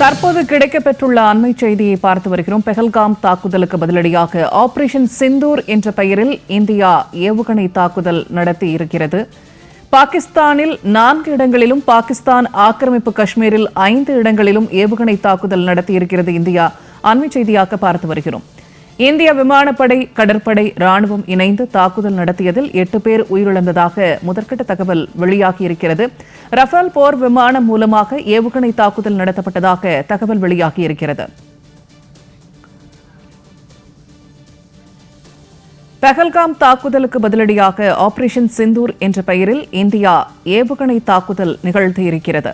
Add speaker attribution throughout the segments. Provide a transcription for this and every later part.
Speaker 1: தற்போது கிடைக்கப்பெற்றுள்ள அண்மை செய்தியை பார்த்து வருகிறோம். பெஹல்காம் தாக்குதலுக்கு பதிலடியாக ஆபரேஷன் சிந்தூர் என்ற பெயரில் இந்தியா ஏவுகணை தாக்குதல் நடத்தி இருக்கிறது. பாகிஸ்தானில் நான்கு இடங்களிலும் பாகிஸ்தான் ஆக்கிரமிப்பு காஷ்மீரில் ஐந்து இடங்களிலும் ஏவுகணை தாக்குதல் நடத்தியிருக்கிறது இந்தியா. அண்மை செய்தியாக பார்த்து வருகிறோம். இந்திய விமானப்படை கடற்படை ராணுவம் இணைந்து தாக்குதல் நடத்தியதில் எட்டு பேர் உயிரிழந்ததாக முதற்கட்ட தகவல் வெளியாகியிருக்கிறது. ரஃபேல் போர் விமானம் மூலமாக ஏவுகணை தாக்குதல் நடத்தப்பட்டதாக தகவல் வெளியாகியிருக்கிறது. பெஹல்காம் தாக்குதலுக்கு பதிலடியாக ஆபரேஷன் சிந்தூர் என்ற பெயரில் இந்தியா ஏவுகணை தாக்குதல் நிகழ்த்தியிருக்கிறது.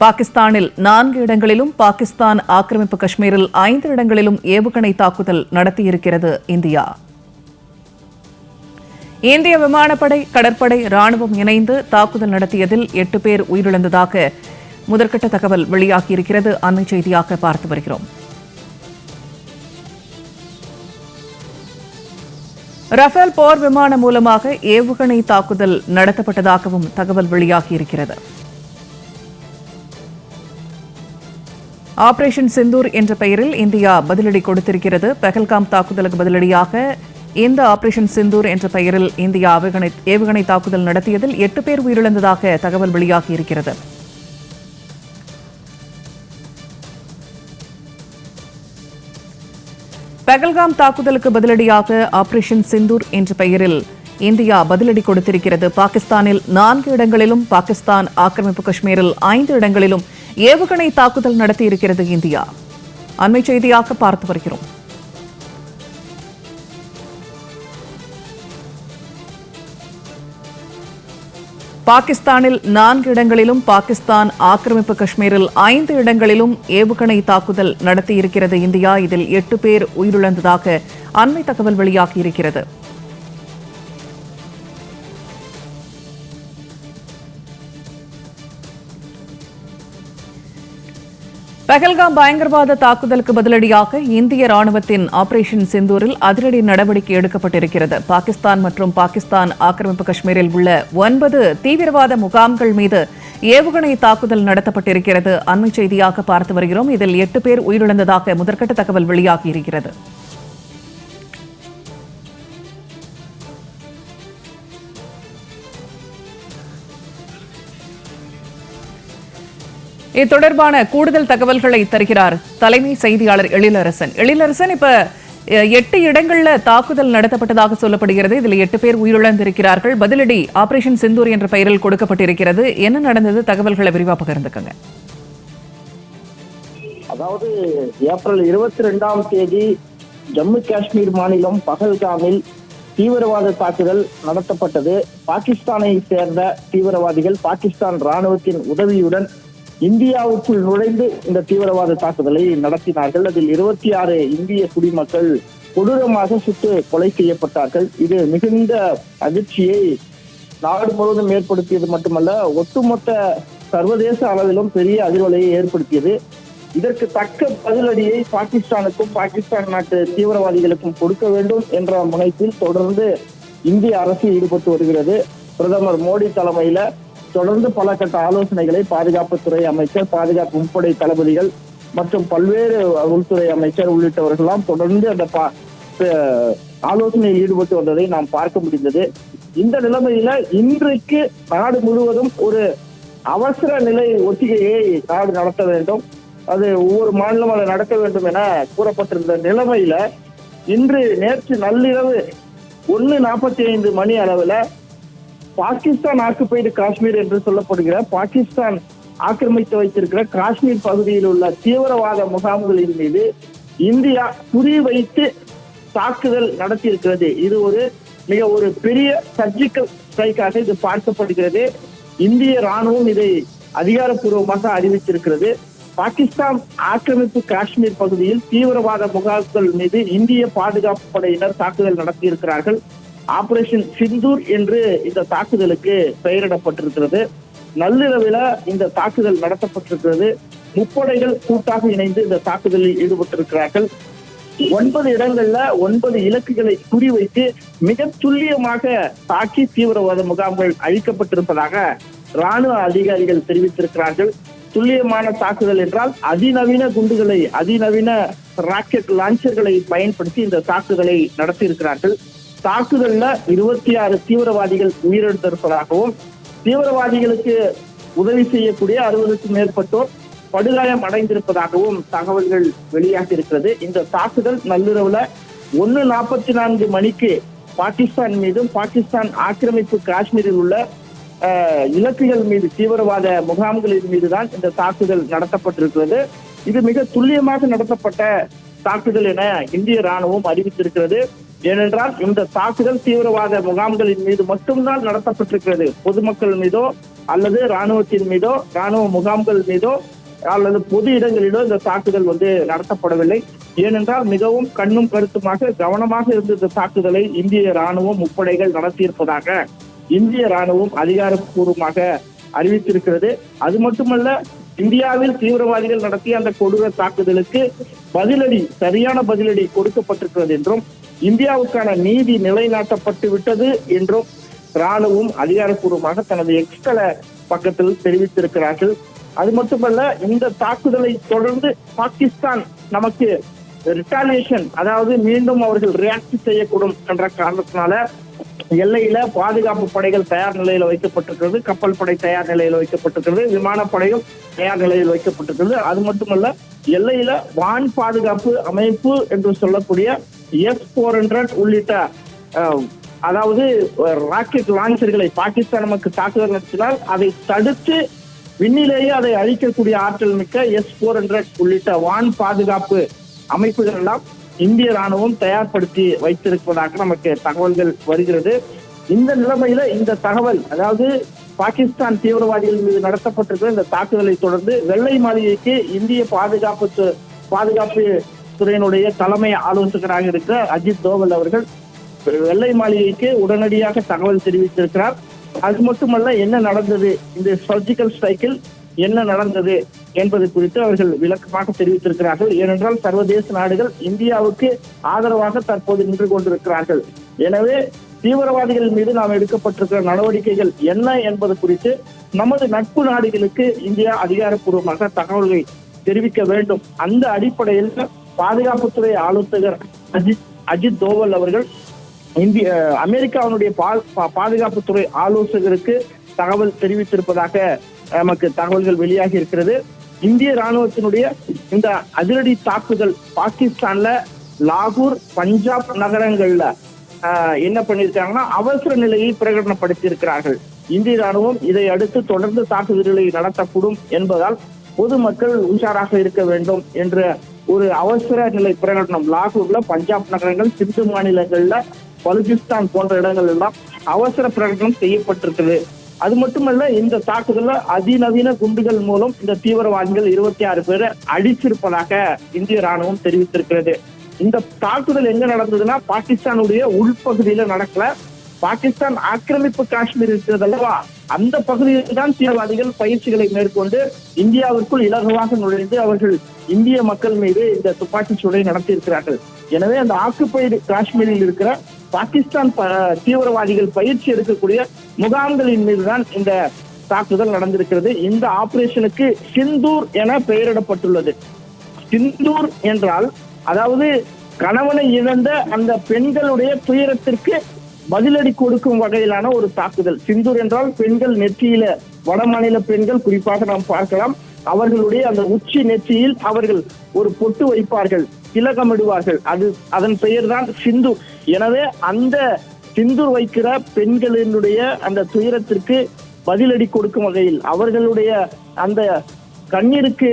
Speaker 1: பாகிஸ்தானில் நான்கு இடங்களிலும் பாகிஸ்தான் ஆக்கிரமிப்பு காஷ்மீரில் ஐந்து இடங்களிலும் ஏவுகணை தாக்குதல் நடத்தியிருக்கிறது இந்தியா. இந்திய விமானப்படை கடற்படை ராணுவம் இணைந்து தாக்குதல் நடத்தியதில் எட்டு பேர் உயிரிழந்ததாக முதற்கட்ட தகவல் வெளியாகியிருக்கிறது. அண்மை செய்தியாக பார்த்து வருகிறோம். ரஃபேல் போர் விமானம் மூலமாக ஏவுகணை தாக்குதல் நடத்தப்பட்டதாகவும் தகவல் வெளியாகியிருக்கிறது. ஆபரேஷன் சிந்தூர் என்ற பெயரில் இந்தியா பதிலடி கொடுத்திருக்கிறது. பெஹல்காம் தாக்குதலுக்கு பதிலடியாக இந்த ஆபரேஷன் சிந்தூர் என்ற பெயரில் இந்தியா ஏவுகணை ஏவுகணை தாக்குதல் நடத்தியதில் எட்டு பேர் உயிரிழந்ததாக தகவல் வெளியாகியிருக்கிறது பெகல்காம் தாக்குதலுக்கு பதிலடியாக ஆபரேஷன் சிந்தூர் என்ற பெயரில் இந்தியா பதிலடி கொடுத்திருக்கிறது. பாகிஸ்தானில் நான்கு இடங்களிலும் பாகிஸ்தான் ஆக்கிரமிப்பு காஷ்மீரில் ஐந்து இடங்களிலும் ஏவுகணை தாக்குதல் நடத்தியிருக்கிறது இந்தியா. அண்மை செய்தியாக பார்த்து வருகிறோம். பாகிஸ்தானில் நான்கு இடங்களிலும் பாகிஸ்தான் ஆக்கிரமிப்பு காஷ்மீரில் ஐந்து இடங்களிலும் ஏவுகணை தாக்குதல் நடத்தியிருக்கிறது இந்தியா. இதில் எட்டு பேர் உயிரிழந்ததாக அண்மை தகவல் வெளியாகியிருக்கிறது. பகல்காம் பயங்கரவாத தாக்குதலுக்கு பதிலடியாக இந்திய ராணுவத்தின் ஆபரேஷன் சிந்தூரில் அதிரடி நடவடிக்கை எடுக்கப்பட்டிருக்கிறது. பாகிஸ்தான் மற்றும் பாகிஸ்தான் ஆக்கிரமிப்பு காஷ்மீரில் உள்ள ஒன்பது தீவிரவாத முகாம்கள் மீது ஏவுகணை தாக்குதல் நடத்தப்பட்டிருக்கிறது. அண்மை செய்தியாக பார்த்து வருகிறோம். இதில் எட்டு பேர் உயிரிழந்ததாக முதற்கட்ட தகவல் வெளியாகியிருக்கிறது இது தொடர்பான கூடுதல் தகவல்களை தருகிறார் தலைமை செய்தியாளர் எழிலரசன். எழிலரசன் இப்ப எட்டு இடங்கள்ல தாக்குதல் நடத்தப்பட்டதாக சொல்லப்படுகிறது. இதில் எட்டு பேர் உயிரிழந்திருக்கிறார்கள். பதிலடி ஆபரேஷன் சிந்தூர் என்ற பெயரில் கொடுக்கப்பட்டிருக்கிறது. என்ன நடந்தது? தகவல்களை விரிவாக பகிர்ந்துக்கங்க.
Speaker 2: அதாவது ஏப்ரல் இருபத்தி ரெண்டாம் தேதி ஜம்மு காஷ்மீர் மாநிலம் பகல்காமில் தீவிரவாத தாக்குதல் நடத்தப்பட்டது. பாகிஸ்தானை சேர்ந்த தீவிரவாதிகள் பாகிஸ்தான் ராணுவத்தின் உதவியுடன் இந்தியாவுக்குள் நுழைந்து இந்த தீவிரவாத தாக்குதலை நடத்தினார்கள். அதில் இருபத்தி ஆறு இந்திய குடிமக்கள் கொடூரமாக சுட்டு கொலை செய்யப்பட்டார்கள். இது மிகுந்த அதிர்ச்சியை நாடு முழுவதும் ஏற்படுத்தியது மட்டுமல்ல ஒட்டுமொத்த சர்வதேச அளவிலும் பெரிய அதிர்வலையை ஏற்படுத்தியது. இதற்கு தக்க பதிலடியை பாகிஸ்தானுக்கும் பாகிஸ்தான் நாட்டு தீவிரவாதிகளுக்கும் கொடுக்க வேண்டும் என்ற முனைப்பில் தொடர்ந்து இந்திய அரசு ஈடுபட்டு வருகிறது. பிரதமர் மோடி தலைமையில தொடர்ந்து பல கட்ட ஆலோசனைகளை பாதுகாப்புத்துறை அமைச்சர் பாதுகாப்பு முப்படை தளபதிகள் மற்றும் பல்வேறு உள்துறை அமைச்சர் உள்ளிட்டவர்கள்லாம் தொடர்ந்து அந்த பா- ஆலோசனையில் ஈடுபட்டு வந்ததை நாம் பார்க்க முடிந்தது. இந்த நிலைமையில இன்றைக்கு நாடு முழுவதும் ஒரு அவசர நிலை ஒத்திகையை நாடு நடத்த வேண்டும். அது ஒவ்வொரு மாநிலம் அதை நடத்த வேண்டும் என கூறப்பட்டிருந்த நிலைமையில இன்று நேற்று நள்ளிரவு ஒன்னு நாற்பத்தி ஐந்து மணி அளவுல பாகிஸ்தான் ஆக்குபைடு காஷ்மீர் என்று சொல்லப்படுகிற பாகிஸ்தான் ஆக்கிரமித்து வைத்திருக்கிற காஷ்மீர் பகுதியில் உள்ள தீவிரவாத முகாம்களின் மீது இந்தியா குறி வைத்து தாக்குதல் நடத்தியிருக்கிறது. இது ஒரு மிக ஒரு பெரிய சர்ஜிக்கல் ஸ்ட்ரைக்காக இது பார்க்கப்படுகிறது. இந்திய ராணுவம் இதை அதிகாரப்பூர்வமாக அறிவித்திருக்கிறது. பாகிஸ்தான் ஆக்கிரமிப்பு காஷ்மீர் பகுதியில் தீவிரவாத முகாம்கள் மீது இந்திய பாதுகாப்பு படையினர் தாக்குதல் நடத்தியிருக்கிறார்கள். ஆபரேஷன் சிந்தூர் என்று இந்த தாக்குதலுக்கு பெயரிடப்பட்டிருக்கிறது. நள்ளிரவில இந்த தாக்குதல் நடத்தப்பட்டிருக்கிறது. முப்படைகள் கூட்டாக இணைந்து இந்த தாக்குதலில் ஈடுபட்டிருக்கிறார்கள். ஒன்பது இடங்கள்ல ஒன்பது இலக்குகளை குறிவைத்து மிக துல்லியமாக தாக்கி தீவிரவாத முகாம்கள் அழிக்கப்பட்டிருப்பதாக ராணுவ அதிகாரிகள் தெரிவித்திருக்கிறார்கள். துல்லியமான தாக்குதல் என்றால் அதிநவீன குண்டுகளை அதிநவீன ராக்கெட் லான்ச்சர்களை பயன்படுத்தி இந்த தாக்குதலை நடத்தியிருக்கிறார்கள். தாக்குதல்ல இருபத்தி ஆறு தீவிரவாதிகள் உயிரிழந்திருப்பதாகவும் தீவிரவாதிகளுக்கு உதவி செய்யக்கூடிய அறுபதுக்கும் மேற்பட்டோர் படுகாயம் அடைந்திருப்பதாகவும் தகவல்கள் வெளியாகி இருக்கிறது இந்த தாக்குதல் நள்ளிரவுல ஒன்னு நாற்பத்தி நான்கு மணிக்கு பாகிஸ்தான் மீதும் பாகிஸ்தான் ஆக்கிரமிப்பு காஷ்மீரில் உள்ள இலக்குகள் மீது தீவிரவாத முகாம்களின் மீதுதான் இந்த தாக்குதல் நடத்தப்பட்டிருக்கிறது. இது மிக துல்லியமாக நடத்தப்பட்ட தாக்குதல் என இந்திய ராணுவம் அறிவித்திருக்கிறது. ஏனென்றால் இந்த தாக்குதல் தீவிரவாத முகாம்களின் மீது மட்டும்தான் நடத்தப்பட்டிருக்கிறது. பொதுமக்கள் மீதோ அல்லது ராணுவத்தின் மீதோ ராணுவ முகாம்கள் மீதோ அல்லது பொது இடங்களிலோ இந்த தாக்குதல் வந்து நடத்தப்படவில்லை. ஏனென்றால் மிகவும் கண்ணும் கருத்துமாக கவனமாக இருந்த இந்த தாக்குதலை இந்திய ராணுவம் முப்படைகள் நடத்தியிருப்பதாக இந்திய ராணுவம் அதிகாரப்பூர்வமாக அறிவித்திருக்கிறது. அது மட்டுமல்ல இந்தியாவில் தீவிரவாதிகள் நடத்திய அந்த கொடூர தாக்குதலுக்கு பதிலடி சரியான பதிலடி கொடுக்கப்பட்டிருக்கிறது என்றும் இந்தியாவுக்கான நீதி நிலைநாட்டப்பட்டு விட்டது என்றும் ராணுவம் அதிகாரப்பூர்வமாக தனது எக்ஸ்தல பக்கத்தில் தெரிவித்திருக்கிறார்கள். அது மட்டுமல்ல இந்த தாக்குதலை தொடர்ந்து பாகிஸ்தான் நமக்கு ரிட்டாலியேஷன் அதாவது மீண்டும் அவர்கள் ரியாக்ட் செய்யக்கூடும் என்ற காரணத்தினால எல்லையில பாதுகாப்பு படைகள் தயார் நிலையில வைக்கப்பட்டிருக்கிறது கப்பல் படை தயார் நிலையில வைக்கப்பட்டிருக்கிறது விமானப்படையும் தயார் நிலையில் வைக்கப்பட்டிருக்கிறது. அது மட்டுமல்ல எல்லையில வான் பாதுகாப்பு அமைப்பு என்று சொல்லக்கூடிய எஸ் போர் ஹண்ட்ரட் உள்ளிட்ட அதாவது ராக்கெட் லான்ச்சர்களை பாகிஸ்தான் நமக்கு தாக்குதல் நடத்தினால் அதை தடுத்து விண்ணிலேயே அதை அழிக்கக்கூடிய ஆற்றல் மிக்க எஸ் போர் ஹண்ட்ரட் உள்ளிட்ட வான் பாதுகாப்பு அமைப்புகள் எல்லாம் இந்திய ராணுவம் தயார்படுத்தி வைத்திருப்பதாக நமக்கு தகவல்கள் வருகிறது. இந்த நிலைமையில இந்த தகவல் அதாவது பாகிஸ்தான் தீவிரவாதிகள் மீது நடத்தப்பட்டிருக்கிற இந்த தாக்குதலை தொடர்ந்து வெள்ளை மாளிகைக்கு இந்திய பாதுகாப்பு பாதுகாப்பு துறையினுடைய தலைமை ஆலோசகராக இருக்கிற அஜித் தோவல் அவர்கள் வெள்ளை மாளிகைக்கு உடனடியாக தகவல் தெரிவித்திருக்கிறார். அது மட்டுமல்ல என்ன நடந்தது? இந்த சர்ஜிக்கல் ஸ்ட்ரைக்கில் என்ன நடந்தது என்பது குறித்து அவர்கள் விளக்கமாக தெரிவித்திருக்கிறார்கள். ஏனென்றால் சர்வதேச நாடுகள் இந்தியாவுக்கு ஆதரவாக தற்போது நின்று கொண்டிருக்கிறார்கள். எனவே தீவிரவாதிகள் மீது நாம் எடுக்கப்பட்டிருக்கிற நடவடிக்கைகள் என்ன என்பது குறித்து நமது நட்பு நாடுகளுக்கு இந்தியா அதிகாரப்பூர்வமாக தகவல்களை தெரிவிக்க வேண்டும். அந்த அடிப்படையில் பாதுகாப்புத்துறை ஆலோசகர் அஜித் அஜித் தோவல் அவர்கள் இந்திய அமெரிக்காவினுடைய பா- பாதுகாப்புத்துறை ஆலோசகருக்கு தகவல் தெரிவித்திருப்பதாக நமக்கு தகவல்கள் வெளியாகி இருக்கிறது. இந்திய ராணுவத்தினுடைய இந்த அதிரடி தாக்குதல் பாகிஸ்தான்ல லாகூர் பஞ்சாப் நகரங்கள்ல என்ன பண்ணிருக்காங்கன்னா அவசர நிலையை பிரகடனப்படுத்தி இருக்கிறார்கள் இந்திய ராணுவம் இதை அடுத்து தொடர்ந்து தாக்குதல்களை நடத்தக்கூடும் என்பதால் பொதுமக்கள் உஷாராக இருக்க வேண்டும் என்ற ஒரு அவசர நிலை பிரகடனம் லாகூர்ல பஞ்சாப் நகரங்கள் சிந்து மாநிலங்கள்ல பலுச்சிஸ்தான் போன்ற இடங்கள் எல்லாம் அவசர பிரகடனம் செய்யப்பட்டிருக்குது. அது மட்டுமல்ல இந்த தாக்குதல்ல அதிநவீன குண்டுகள் மூலம் இந்த தீவிரவாதிகள் இருபத்தி ஆறு பேரை அடிச்சிருப்பதாக இந்திய ராணுவம் தெரிவித்திருக்கிறது. இந்த தாக்குதல் எங்க நடந்ததுன்னா பாகிஸ்தானுடைய உள்பகுதியில நடக்கல. பாகிஸ்தான் ஆக்கிரமிப்பு காஷ்மீர் இருக்கிறது அல்லவா அந்த பகுதியில் தான் தீவிரவாதிகள் பயிற்சிகளை மேற்கொண்டு இந்தியாவிற்குள் இலகுவாக நுழைந்து அவர்கள் இந்திய மக்கள் மீது இந்த துப்பாக்கிச் சூடை நடத்தியிருக்கிறார்கள். எனவே அந்த ஆக்குப்பைடு காஷ்மீரில் இருக்கிற பாகிஸ்தான் தீவிரவாதிகள் பயிற்சி எடுக்கக்கூடிய முகாம்களின் மீதுதான் இந்த தாக்குதல் நடந்திருக்கிறது. இந்த ஆபரேஷனுக்கு சிந்தூர் என பெயரிடப்பட்டுள்ளது. சிந்தூர் என்றால் அதாவது கணவனை இழந்த அந்த பெண்களுடைய துயரத்திற்கு பதிலடி கொடுக்கும் வகையிலான ஒரு தாக்குதல். சிந்தூர் என்றால் பெண்கள் நெற்றியில வடமாநில பெண்கள் குறிப்பாக நாம் பார்க்கலாம். அவர்களுடைய அந்த உச்சி நெற்றியில் அவர்கள் ஒரு பொட்டு வைப்பார்கள் திலகமிடுவார்கள். அது அதன் பெயர் தான் சிந்தூர் எனவே அந்த சிந்தூர் வைக்கிற பெண்களினுடைய அந்த துயரத்திற்கு பதிலடி கொடுக்கும் வகையில் அவர்களுடைய அந்த கண்ணீருக்கு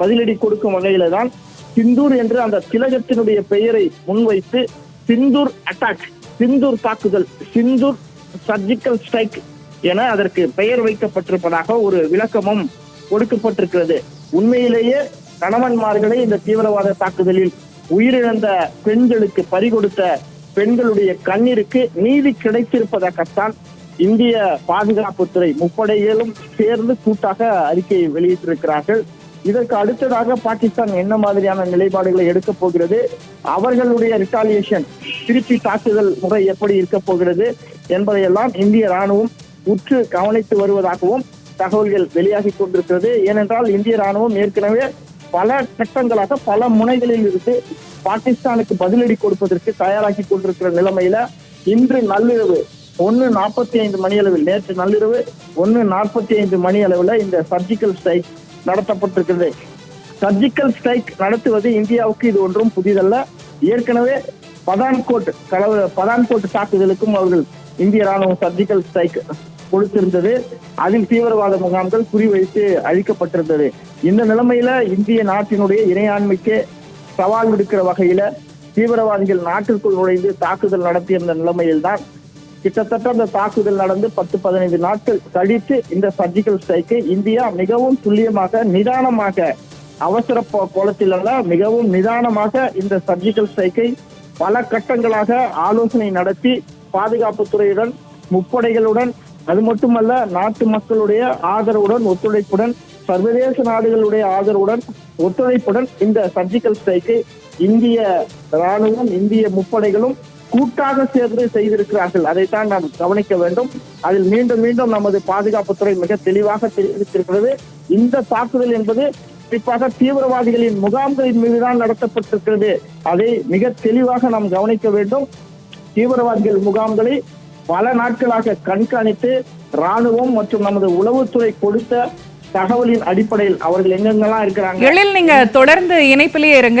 Speaker 2: பதிலடி கொடுக்கும் வகையில தான் சிந்தூர் என்று அந்த திலகத்தினுடைய பெயரை முன்வைத்து சிந்தூர் அட்டாக். சிந்தூர் தாக்குதல் சிந்தூர் சர்ஜிக்கல் ஸ்ட்ரைக் என அதற்கு பெயர் வைக்கப்பட்டிருப்பதாக ஒரு விளக்கமும் கொடுக்கப்பட்டிருக்கிறது. உண்மையிலேயே கணவன்மார்களை இந்த தீவிரவாத தாக்குதலில் உயிரிழந்த பெண்களுக்கு பறிகொடுத்த பெண்களுடைய கண்ணீருக்கு நீதி கிடைத்திருப்பதாகத்தான் இந்திய பாதுகாப்புத்துறை முப்படைகளும் சேர்ந்து கூட்டாக அறிக்கையை வெளியிட்டிருக்கிறார்கள். இதற்கு அடுத்ததாக பாகிஸ்தான் என்ன மாதிரியான நிலைப்பாடுகளை எடுக்க போகிறது? அவர்களுடைய ரிட்டாலியேஷன் திருப்பி தாக்குதல் முறை எப்படி இருக்க போகிறது என்பதையெல்லாம் இந்திய ராணுவம் உற்று கவனித்து வருவதாகவும் தகவல்கள் வெளியாகி கொண்டிருக்கிறது. ஏனென்றால் இந்திய ராணுவம் ஏற்கனவே பல கட்டங்களாக பல முனைகளில் இருந்து பாகிஸ்தானுக்கு பதிலடி கொடுப்பதற்கு தயாராகி கொண்டிருக்கிற நிலைமையில இன்று நள்ளிரவு ஒன்னு நாற்பத்தி ஐந்து மணி அளவில் நேற்று நள்ளிரவு ஒன்னு நாற்பத்தி ஐந்து மணி அளவில் இந்த சர்ஜிக்கல் ஸ்ட்ரைக் நடத்தப்பட்டிருக்கிறது. சர்ஜிக்கல் ஸ்ட்ரைக் நடத்துவது இந்தியாவுக்கு இது ஒன்றும் புதிதல்ல. ஏற்கனவே பதான்கோட் கலவ பதான்கோட் தாக்குதலுக்கும் அவர்கள் இந்திய ராணுவம் சர்ஜிக்கல் ஸ்ட்ரைக் கொடுத்திருந்தது. அதில் தீவிரவாத முகாம்கள் குறிவைத்து அழிக்கப்பட்டிருந்தது. இந்த நிலைமையில இந்திய நாட்டினுடைய இணையாண்மைக்கு சவால் விடுக்கிற வகையில தீவிரவாதிகள் நாட்டிற்குள் நுழைந்து தாக்குதல் நடத்தியிருந்த நிலைமையில்தான் கிட்டத்தட்ட அந்த தாக்குதல் நடந்து பத்து பதினைந்து நாட்கள் கழித்து இந்த சர்ஜிக்கல் ஸ்ட்ரைக்கை இந்தியா மிகவும் துல்லியமாக நிதானமாக அவசர போ- கோலத்தில் அல்ல மிகவும் நிதானமாக இந்த சர்ஜிக்கல் ஸ்ட்ரைக்கை பல கட்டங்களாக ஆலோசனை நடத்தி பாதுகாப்புத்துறையுடன் முப்படைகளுடன் அது மட்டுமல்ல நாட்டு மக்களுடைய ஆதரவுடன் ஒத்துழைப்புடன் சர்வதேச நாடுகளுடைய ஆதரவுடன் ஒத்துழைப்புடன் இந்த சர்ஜிக்கல் ஸ்ட்ரைக்கை இந்திய ராணுவம் இந்திய முப்படைகளும் கூட்டாக சேர்ந்து செய்திருக்கிறார்கள். அதைத்தான் நாம் கவனிக்க வேண்டும். அதில் மீண்டும் மீண்டும் நமது பாதுகாப்புத்துறை மிக தெளிவாக தெரிவித்திருக்கிறது. இந்த தாக்குதல் என்பது குறிப்பாக தீவிரவாதிகளின் முகாம்களின் மீதுதான் நடத்தப்பட்டிருக்கிறது. அதை மிக தெளிவாக நாம் கவனிக்க வேண்டும். தீவிரவாதிகள் முகாம்களை பல நாட்களாக கண்காணித்து ராணுவம் மற்றும் நமது உளவுத்துறை கொடுத்த தகவலின் அடிப்படையில் அவர்கள் எங்கெங்கெல்லாம் இருக்கிறாங்க.
Speaker 1: எழில் நீங்க தொடர்ந்து இணைப்பிலேயே இருங்க.